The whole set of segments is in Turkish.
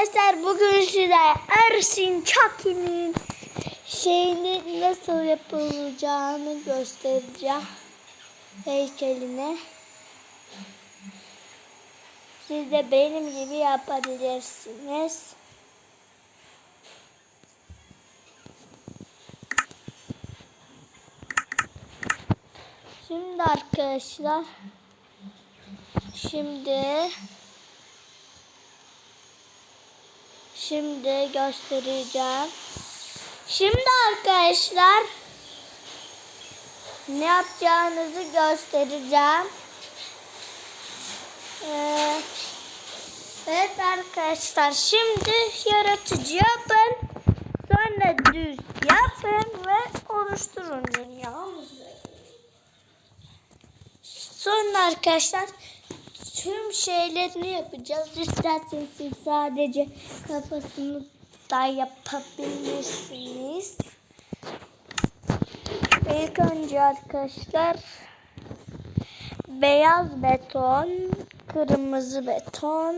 arkadaşlar bugün size Ersin Çaki'nin şeyini nasıl yapılacağını göstereceğim. Heykeline. Siz de benim gibi yapabilirsiniz. Şimdi arkadaşlar şimdi Şimdi göstereceğim. Şimdi arkadaşlar ne yapacağınızı göstereceğim. Ee, evet arkadaşlar şimdi yaratıcı yapın. Sonra düz yapın ve oluşturun dünyamızı. Sonra arkadaşlar tüm şeylerini yapacağız. İsterseniz siz sadece kafasını da yapabilirsiniz. İlk önce arkadaşlar beyaz beton, kırmızı beton,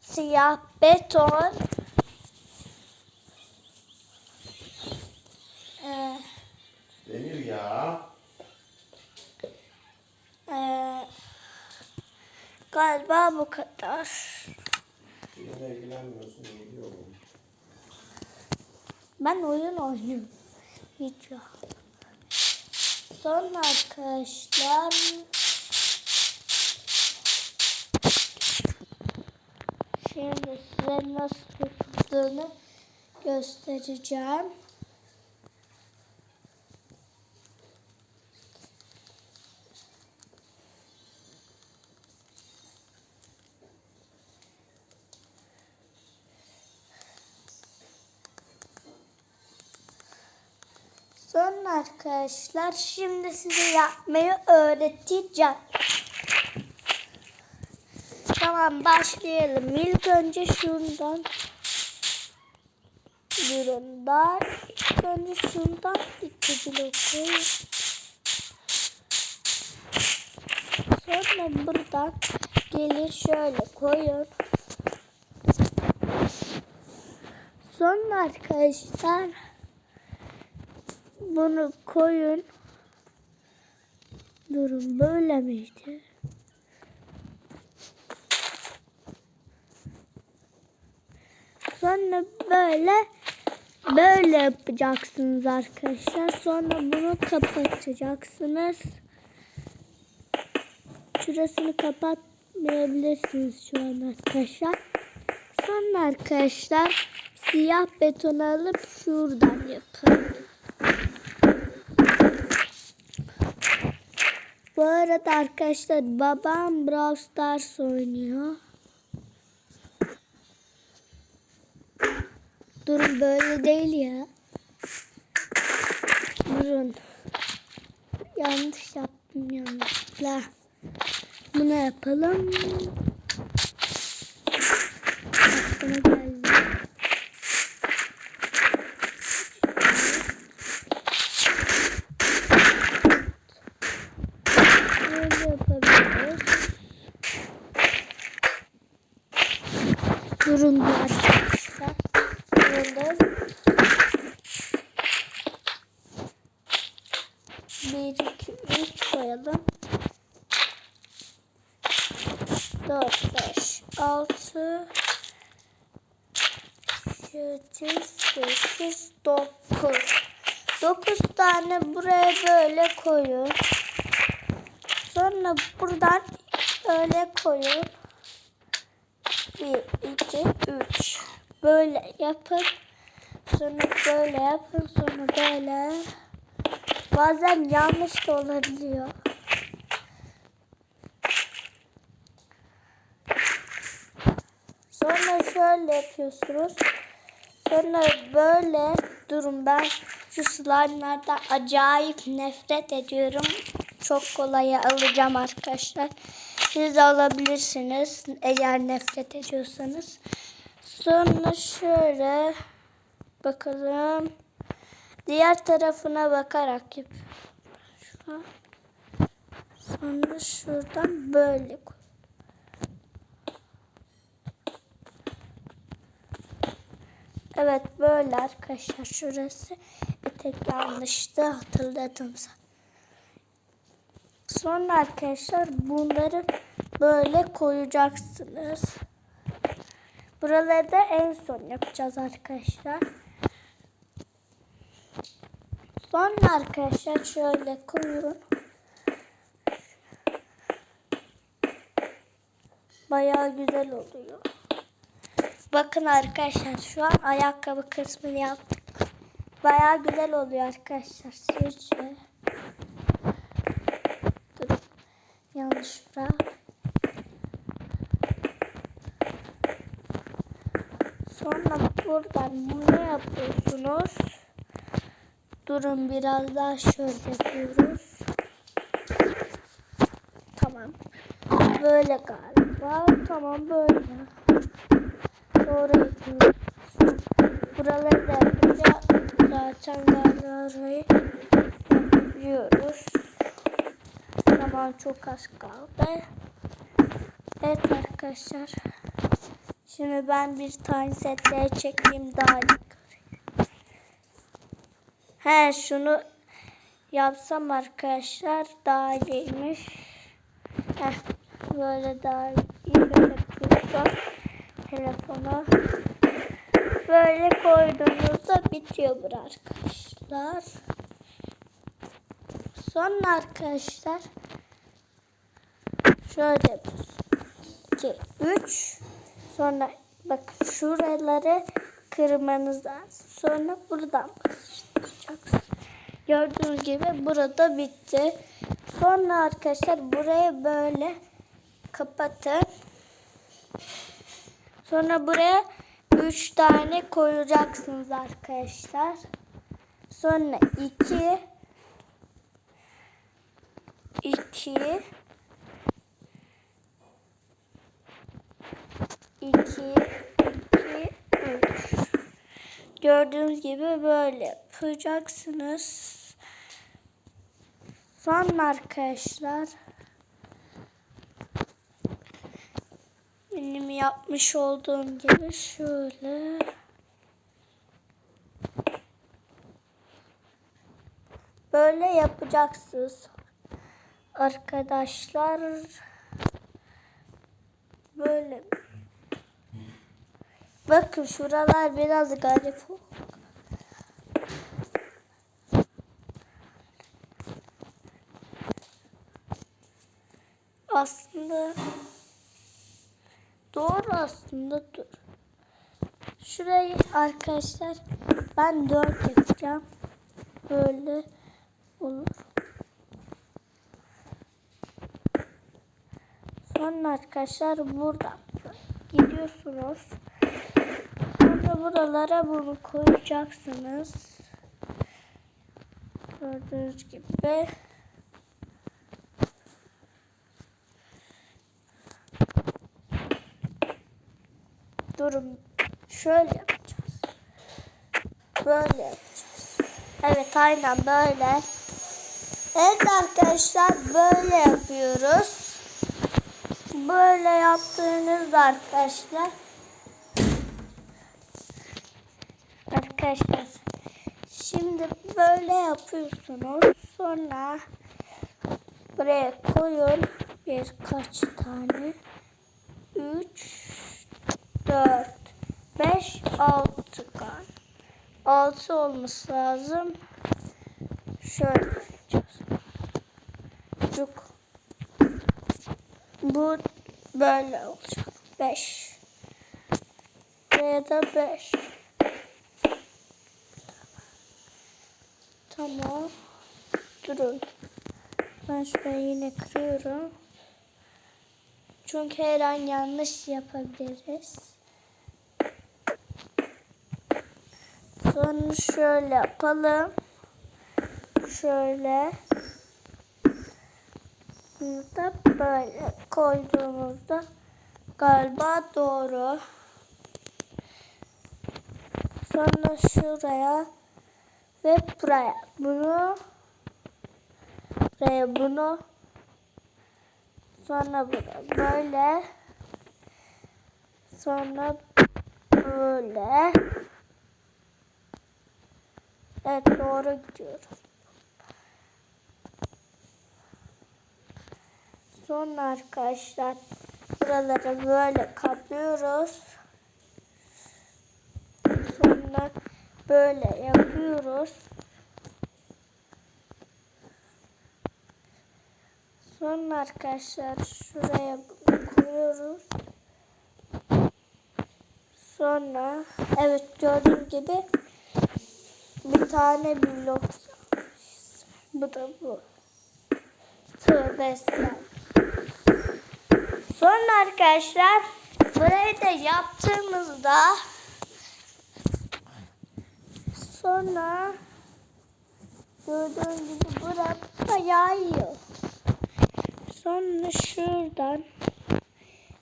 siyah beton, Demir ya. Ee, galiba bu kadar. Yine ilgilenmiyorsun biliyorum. Ben oyun oynuyorum. Yok. Sonra arkadaşlar Şimdi size nasıl yapıldığını göstereceğim. Arkadaşlar şimdi size yapmayı öğreteceğim. Tamam başlayalım. İlk önce şundan durun da ilk önce şundan iki blok koyun. Sonra buradan gelir şöyle koyun. Sonra arkadaşlar bunu koyun. Durun böyle miydi? Sonra böyle böyle yapacaksınız arkadaşlar. Sonra bunu kapatacaksınız. Şurasını kapatmayabilirsiniz şu an arkadaşlar. Sonra arkadaşlar siyah beton alıp şuradan yapın. Bu arada arkadaşlar babam Brawl Stars oynuyor. Durun böyle değil ya. Durun. Yanlış yaptım yanlışlıkla. Bunu yapalım. Aklıma geldi. Böyle yapabiliriz. Durun bir arkadaşlar. Durun. Bir, iki, üç koyalım. Dört, beş, altı, yedi, sekiz, dokuz. Dokuz tane buraya böyle koyun. Sonra buradan öyle koyun. Bir, iki, üç. Böyle yapın. Sonra böyle yapın. Sonra böyle. Bazen yanlış da olabiliyor. Sonra şöyle yapıyorsunuz. Sonra böyle durun ben şu slime'lardan acayip nefret ediyorum. Çok kolay alacağım arkadaşlar. Siz de alabilirsiniz eğer nefret ediyorsanız. Sonra şöyle bakalım. Diğer tarafına bakarak yap. Sonra şuradan böyle koy. Evet böyle arkadaşlar şurası etek yanlıştı hatırladım. Sonra arkadaşlar bunları böyle koyacaksınız. Buraları da en son yapacağız arkadaşlar. Sonra arkadaşlar şöyle koyun. Bayağı güzel oluyor. Bakın arkadaşlar şu an ayakkabı kısmını yaptık. Bayağı güzel oluyor arkadaşlar. Sizce? Dur. Yanlış bırak. Sonra buradan bunu yapıyorsunuz. Durun biraz daha şöyle yapıyoruz. Tamam. Böyle galiba. Tamam böyle. Yapıyoruz. Buraları da zaten orayı yapıyoruz. Tamam çok az kaldı. Evet arkadaşlar. Şimdi ben bir tane setlere çekeyim daha göreyim. He şunu yapsam arkadaşlar daha iyiymiş. Heh, böyle daha iyi böyle koydum telefona. Böyle koyduğunuzda bitiyor bu arkadaşlar. Sonra arkadaşlar şöyle yapıyoruz. 2, 3 sonra bakın şuraları kırmanız lazım. Sonra buradan. Gördüğünüz gibi burada bitti. Sonra arkadaşlar buraya böyle kapatın. Sonra buraya 3 tane koyacaksınız arkadaşlar. Sonra 2 2 2 2 3 Gördüğünüz gibi böyle yapacaksınız. Sonra arkadaşlar benim yapmış olduğum gibi şöyle. Böyle yapacaksınız. Arkadaşlar böyle. Bakın şuralar biraz garip. Aslında doğru aslında dur. Şurayı arkadaşlar ben dört yapacağım. Böyle olur. Sonra arkadaşlar buradan gidiyorsunuz. Sonra buralara bunu koyacaksınız. Gördüğünüz gibi. Durun. Şöyle yapacağız. Böyle yapacağız. Evet aynen böyle. Evet arkadaşlar böyle yapıyoruz. Böyle yaptığınızda arkadaşlar. Arkadaşlar. Şimdi böyle yapıyorsunuz. Sonra buraya koyun birkaç tane. 3 4 5 6 kan. 6 olması lazım. Şöyle yapacağız. Cuk. Bu böyle olacak. 5. Buraya da 5. Tamam. Durun. Ben şurayı yine kırıyorum. Çünkü her an yanlış yapabiliriz. Sonra şöyle yapalım. Şöyle. Bunu da böyle koyduğumuzda galiba doğru. Sonra şuraya ve buraya. Bunu buraya bunu sonra buraya böyle sonra böyle Evet doğru gidiyoruz. Sonra arkadaşlar buraları böyle kaplıyoruz. Sonra böyle yapıyoruz. Sonra arkadaşlar şuraya koyuyoruz. Sonra evet gördüğünüz gibi bir tane blok. Bu da bu. Tövbe. Sonra arkadaşlar burayı da yaptığımızda sonra gördüğünüz gibi burada bayağı iyi. Sonra şuradan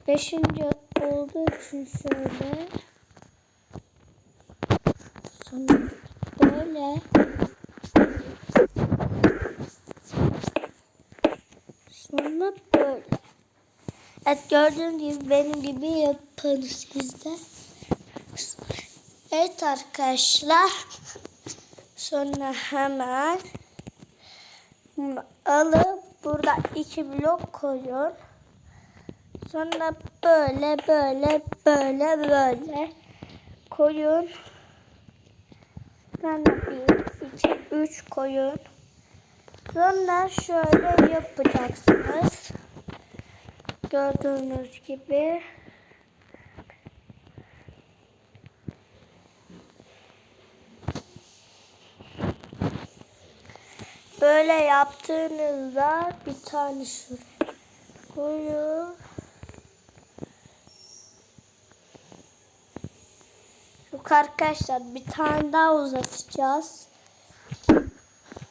beşinci olduğu için şöyle sonra böyle sonra böyle Evet gördüğünüz gibi benim gibi yapın siz de. Evet arkadaşlar. Sonra hemen alıp burada iki blok koyun. Sonra böyle böyle böyle böyle koyun. Sonra bir, iki, üç koyun. Sonra şöyle yapacaksınız. Gördüğünüz gibi. Böyle yaptığınızda bir tane şuraya koyun. Arkadaşlar bir tane daha uzatacağız.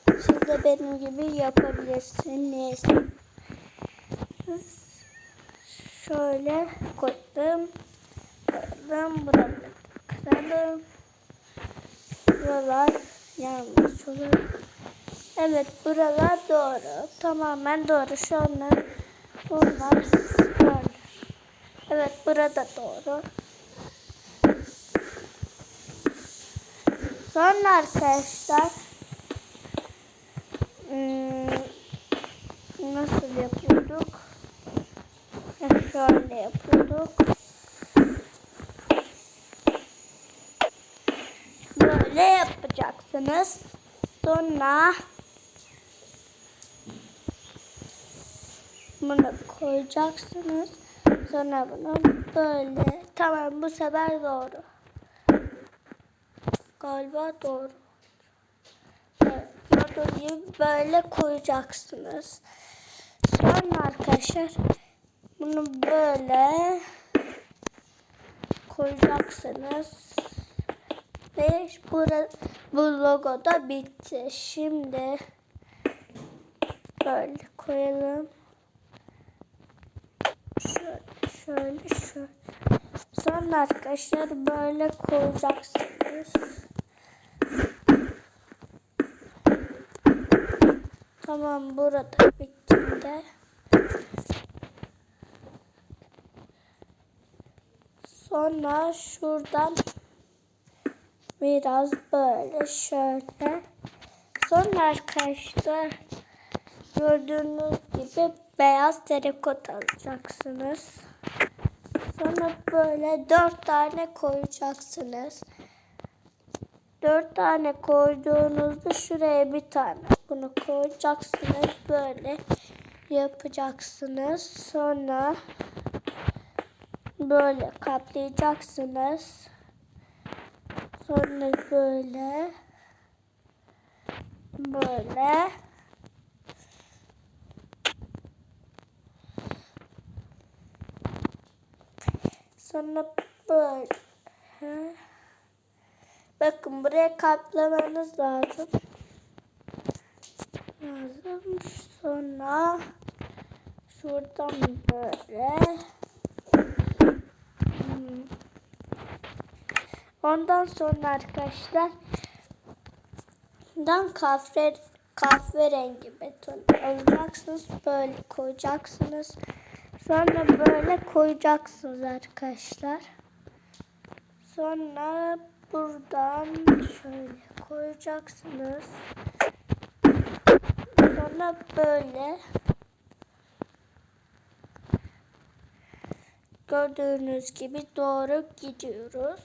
Siz de benim gibi yapabilirsiniz. Şöyle koydum. Koydum. Buraları kıralım. Buralar yanlış olur. Evet buralar doğru. Tamamen doğru. Şu anlar bunlar böyle. Evet burada doğru. Sonra arkadaşlar hmm, nasıl yapıyorduk? Şöyle yapıyorduk. Böyle yapacaksınız. Sonra bunu koyacaksınız. Sonra bunu böyle. Tamam bu sefer doğru. Galiba doğru. Gördüğünüz böyle koyacaksınız. Sonra arkadaşlar bunu böyle koyacaksınız. Ve bura, bu logo da bitti. Şimdi böyle koyalım. Şöyle, şöyle, şöyle. Sonra arkadaşlar böyle koyacaksınız. Tamam burada bittiğinde. Sonra şuradan biraz böyle şöyle. Sonra arkadaşlar gördüğünüz gibi beyaz terikot alacaksınız. Sonra böyle dört tane koyacaksınız. Dört tane koyduğunuzda şuraya bir tane bunu koyacaksınız. Böyle yapacaksınız. Sonra böyle kaplayacaksınız. Sonra böyle böyle sonra böyle bakın buraya kaplamanız lazım lazım sonra şuradan böyle Hmm. Ondan sonra arkadaşlar dan kahve kahverengi beton alacaksınız. Böyle koyacaksınız. Sonra böyle koyacaksınız arkadaşlar. Sonra buradan şöyle koyacaksınız. Sonra böyle gördüğünüz gibi doğru gidiyoruz.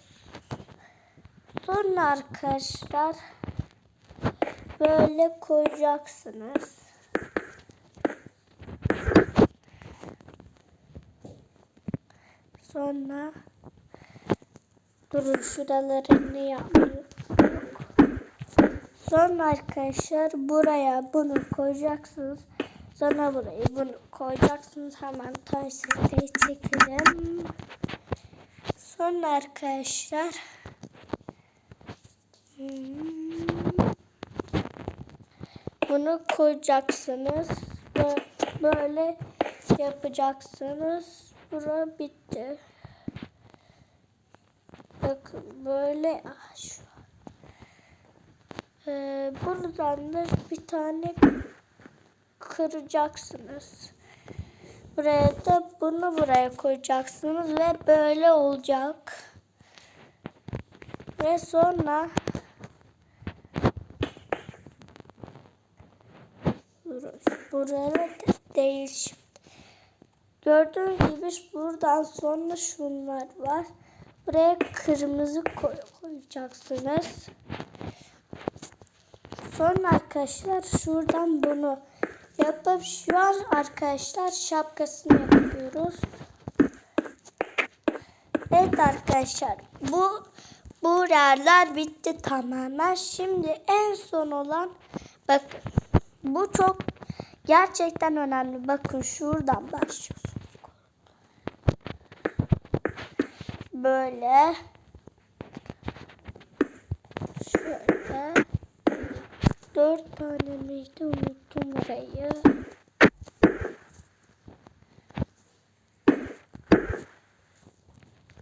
Sonra arkadaşlar böyle koyacaksınız. Sonra durun şuralarını yapmıyorum. Sonra arkadaşlar buraya bunu koyacaksınız. Sonra burayı bunu koyacaksınız. Hemen tersine çekelim. Sonra arkadaşlar hmm, bunu koyacaksınız. Bö- Böyle yapacaksınız. Bura bitti. Bakın böyle ah, şu. Ee, buradan da bir tane kıracaksınız. Buraya da bunu buraya koyacaksınız ve böyle olacak. Ve sonra da değil şimdi. Gördüğünüz gibi buradan sonra şunlar var. Buraya kırmızı koy koyacaksınız. Sonra arkadaşlar şuradan bunu yapıp şu an arkadaşlar şapkasını yapıyoruz. Evet arkadaşlar bu bu yerler bitti tamamen. Şimdi en son olan bakın bu çok gerçekten önemli. Bakın şuradan başlıyorsunuz. Böyle şöyle dört tane miydi unuttum orayı.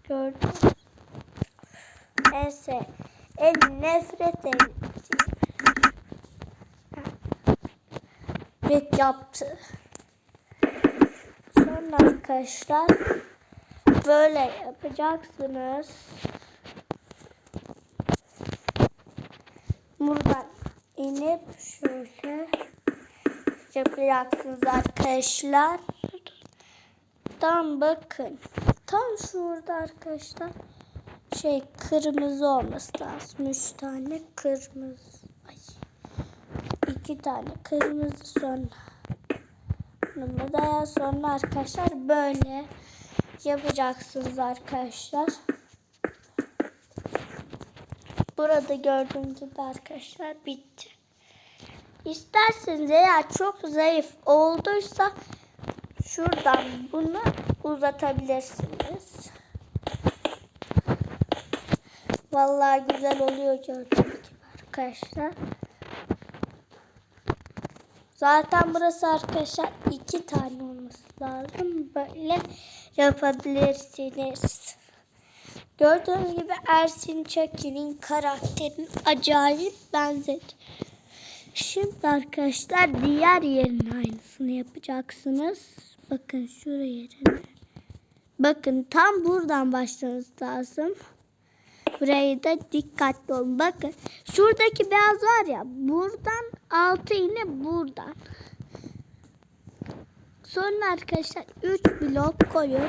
Gördüm. Neyse. En nefret ettiğim. Yaptı. Sonra arkadaşlar böyle yapacaksınız. Buradan inip şöyle yapacaksınız arkadaşlar. Tam bakın. Tam şurada arkadaşlar şey kırmızı olması lazım. Üç tane kırmızı. Ay. iki tane kırmızı sonra. Bunu da sonra arkadaşlar böyle yapacaksınız arkadaşlar. Burada gördüğünüz gibi arkadaşlar bitti. İsterseniz eğer çok zayıf olduysa şuradan bunu uzatabilirsiniz. Vallahi güzel oluyor gördüğünüz gibi arkadaşlar. Zaten burası arkadaşlar iki tane olması lazım. Böyle yapabilirsiniz. Gördüğünüz gibi Ersin Çekin'in karakterin acayip benzedi. Şimdi arkadaşlar diğer yerin aynısını yapacaksınız. Bakın şuraya yerine. Bakın tam buradan başlamanız lazım. Burayı da dikkatli olun. Bakın şuradaki beyaz var ya buradan altı yine buradan. Sonra arkadaşlar 3 blok koyun.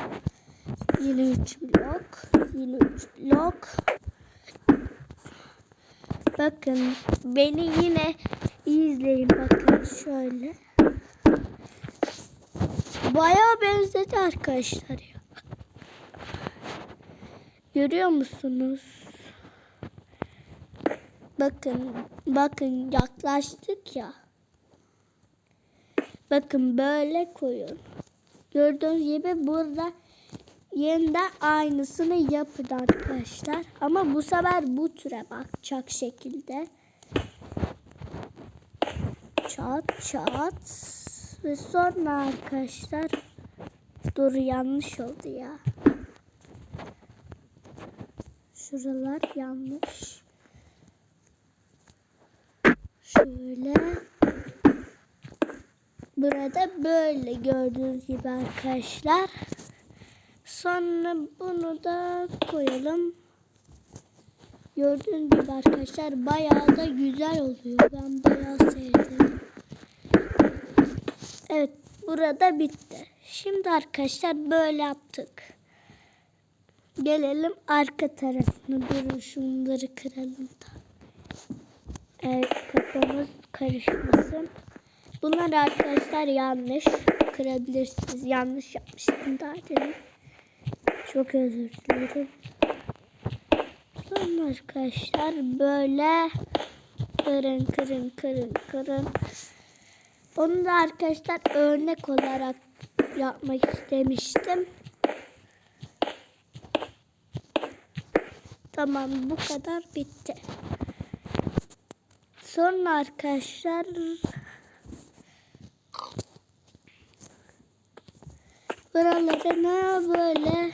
Yine 3 blok. Yine 3 blok. Bakın beni yine izleyin bakın şöyle. Bayağı benzedi arkadaşlar ya. Görüyor musunuz? Bakın, bakın yaklaştık ya. Bakın böyle koyun. Gördüğünüz gibi burada yeniden aynısını yapın arkadaşlar. Ama bu sefer bu türe bakacak şekilde. Çat çat. Ve sonra arkadaşlar dur yanlış oldu ya. Şuralar yanlış. Şöyle. Burada böyle gördüğünüz gibi arkadaşlar. Sonra bunu da koyalım. Gördüğünüz gibi arkadaşlar bayağı da güzel oluyor. Ben bayağı sevdim. Evet burada bitti. Şimdi arkadaşlar böyle yaptık. Gelelim arka tarafına. Durun şunları kıralım da. Evet kafamız karışmasın. Bunlar arkadaşlar yanlış. Kırabilirsiniz. Yanlış yapmıştım daha. Çok özür dilerim. Sonra arkadaşlar böyle kırın kırın kırın kırın. Onu da arkadaşlar örnek olarak yapmak istemiştim. Tamam bu kadar bitti. Sonra arkadaşlar buralarına böyle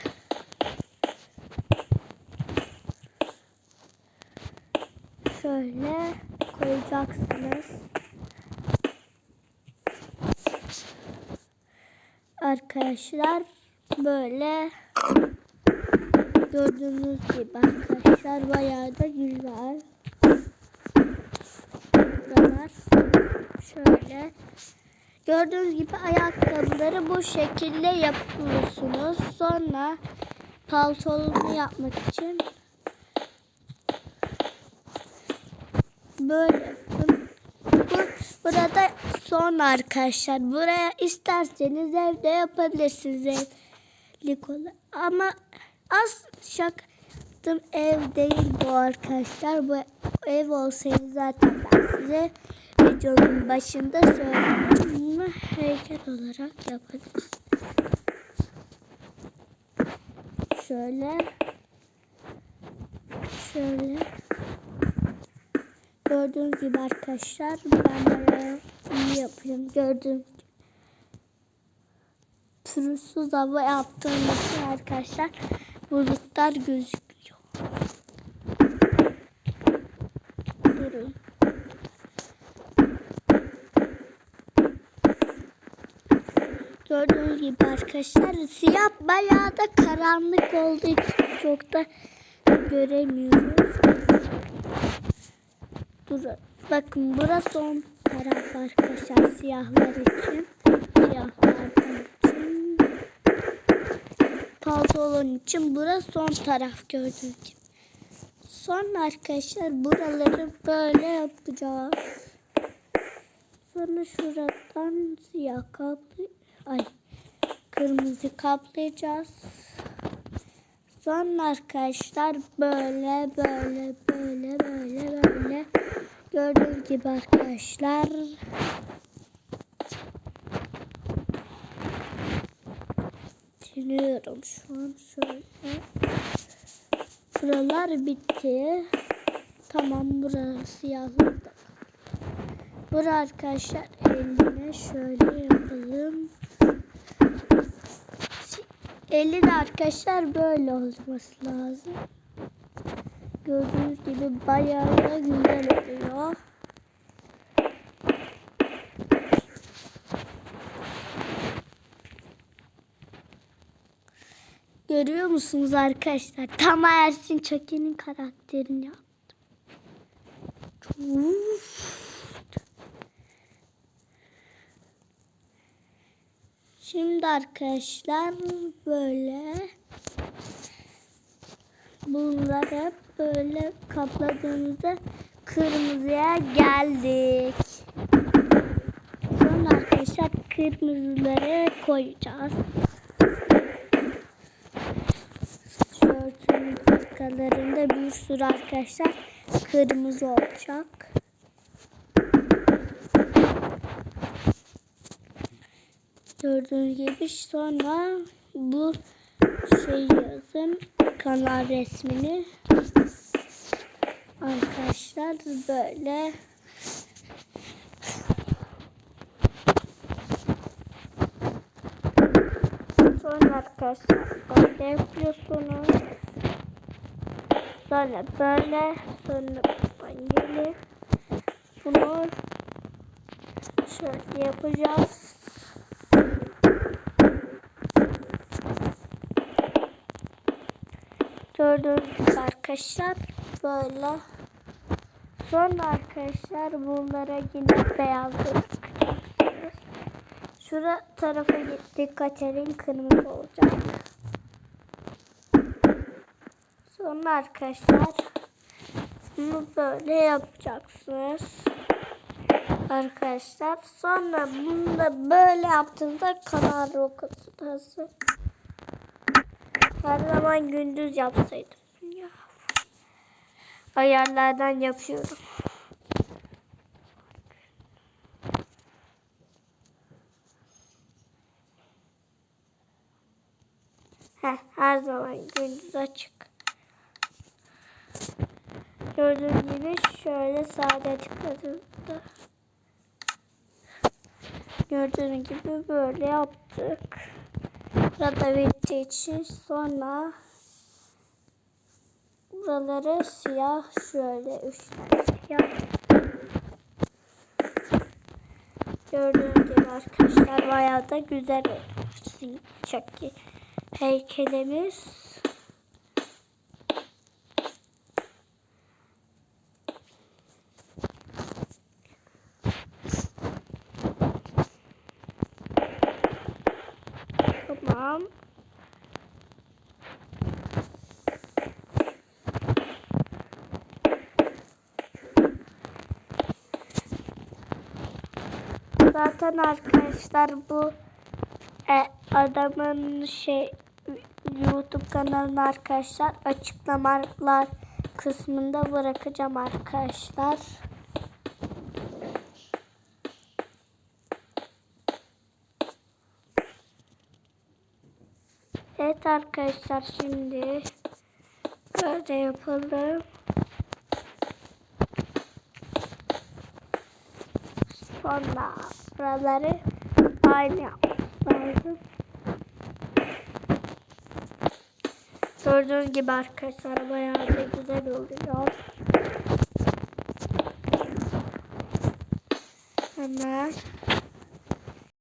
şöyle koyacaksınız. Arkadaşlar böyle gördüğünüz gibi arkadaşlar bayağı da güzel. Şöyle gördüğünüz gibi ayakkabıları bu şekilde yapıyorsunuz. Sonra paltolunu yapmak için böyle bu, burada son arkadaşlar. Buraya isterseniz evde yapabilirsiniz evlilik. Ama az şaktım ev değil bu arkadaşlar. Bu ev olsaydı zaten ben size videonun başında söyledim. Bunu heykel olarak yapabiliriz. Şöyle şöyle Gördüğünüz gibi arkadaşlar ben bayağı iyi yapıyorum. Gördüğünüz gibi. Pürüzsüz hava yaptığımız için arkadaşlar bulutlar gözüküyor. Durun. Gördüğünüz gibi arkadaşlar siyah bayağı da karanlık olduğu için çok da göremiyoruz. Bura, bakın burası son taraf arkadaşlar siyahlar için. Siyahlardan için. Pantolon için burası son taraf gördüğünüz gibi. Sonra arkadaşlar buraları böyle yapacağız. Sonra şuradan siyah kaplı ay kırmızı kaplayacağız. Sonra arkadaşlar böyle böyle böyle böyle böyle gördüğünüz gibi arkadaşlar Deniyorum şu an şöyle. Buralar bitti. Tamam burası siyahlık da. Burası arkadaşlar eline şöyle yapalım. Eli de arkadaşlar böyle olması lazım. Gördüğünüz gibi bayağı da güzel oluyor. Görüyor musunuz arkadaşlar? Tam Ersin Çaki'nin karakterini yaptım. Uf. Şimdi arkadaşlar böyle bunlar hep böyle kapladığımızda kırmızıya geldik. Sonra arkadaşlar kırmızıları koyacağız. Şörtün arkalarında bir sürü arkadaşlar kırmızı olacak. Gördüğünüz gibi sonra bu şey yazın kanal resmini. Arkadaşlar böyle. Sonra arkadaşlar böyle yapıyorsunuz. Sonra böyle sonra bunu şöyle yapacağız Gördüğünüz gibi arkadaşlar böyle. Sonra arkadaşlar bunlara yine beyazlık. Şura tarafa dikkat edin kırmızı olacak. Sonra arkadaşlar bunu böyle yapacaksınız. Arkadaşlar sonra bunu da böyle yaptığınızda kanal rokası hazır. Her zaman gündüz yapsaydım. Ya. Ayarlardan yapıyorum. Heh, her zaman gündüz açık. Gördüğünüz gibi şöyle sade tıkladığımızda gördüğünüz gibi böyle yaptık. Bittiği için sonra buraları siyah şöyle tane siyah. Gördüğünüz gibi arkadaşlar bayağı da güzel oldu. Çok iyi. Heykelimiz. Tamam. Zaten arkadaşlar bu e, adamın şey YouTube kanalını arkadaşlar açıklamalar kısmında bırakacağım arkadaşlar. Evet arkadaşlar şimdi böyle yapalım. Sonra Buraları aynı yapmak lazım. Gördüğünüz gibi arkadaşlar bayağı da güzel oluyor. Hemen